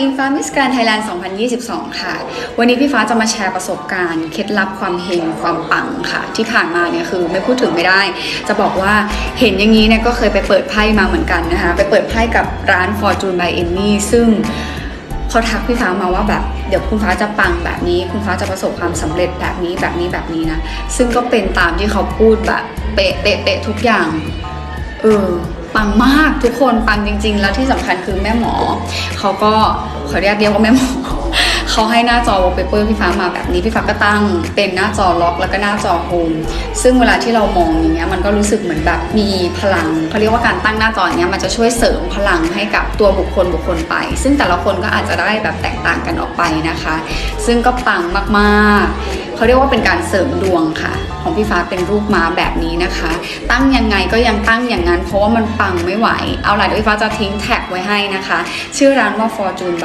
อิงฟ้ามิสแกรนไทยแลนด์ 2022 ค่ะ วันนี้พี่ฟ้าจะมาแชร์ประสบการณ์ เคล็ดลับความเฮงความปังค่ะ ที่ผ่านมาเนี่ยคือไม่พูดถึงไม่ได้ จะบอกว่าเห็นอย่างนี้เนี่ยก็เคยไปเปิดไพ่มาเหมือนกันนะคะ ไปเปิดไพ่กับร้าน Fortune by Emmy ซึ่งเขาทักพี่ฟ้ามาว่าแบบเดี๋ยวคุณฟ้าจะปังแบบนี้ คุณฟ้าจะประสบความสำเร็จแบบนี้แบบนี้แบบนี้นะ ซึ่งก็เป็นตามที่เขาพูดแบบเป๊ะเป๊ะเป๊ะทุกอย่าง เออ ปังมากทุกคนปังจริง ๆ แล้วที่สำคัญคือแม่หมอเขาก็ขอเรียกเรียกว่าแม่หมอ เขาให้หน้าจอ wallpaper พี่ฟ้ามาแบบนี้พี่ฟ้าก็ตั้งเป็นหน้าจอล็อกแล้วก็หน้าจอโฮมซึ่งเวลาที่เรามองอย่างเงี้ยมันก็รู้สึกเหมือนแบบมีพลังเขาเรียกว่าการตั้งหน้าจออย่างเงี้ยมันจะช่วยเสริมพลังให้กับตัวบุคคลบุคคลไป ซึ่งแต่ละคนก็อาจจะได้แบบแตกต่างกันออกไปนะคะ ซึ่งก็ปังมากๆเขาเรียกว่าเป็นการเสริมดวงค่ะ ของพี่ฟ้าเป็นรูปม้าแบบนี้นะคะ ตั้งยังไงก็ยังตั้งอย่างนั้น เพราะว่ามันปังไม่ไหว เอาล่ะเดี๋ยวพี่ฟ้าจะทิ้งแท็กไว้ให้นะคะ ชื่อร้านว่า Fortune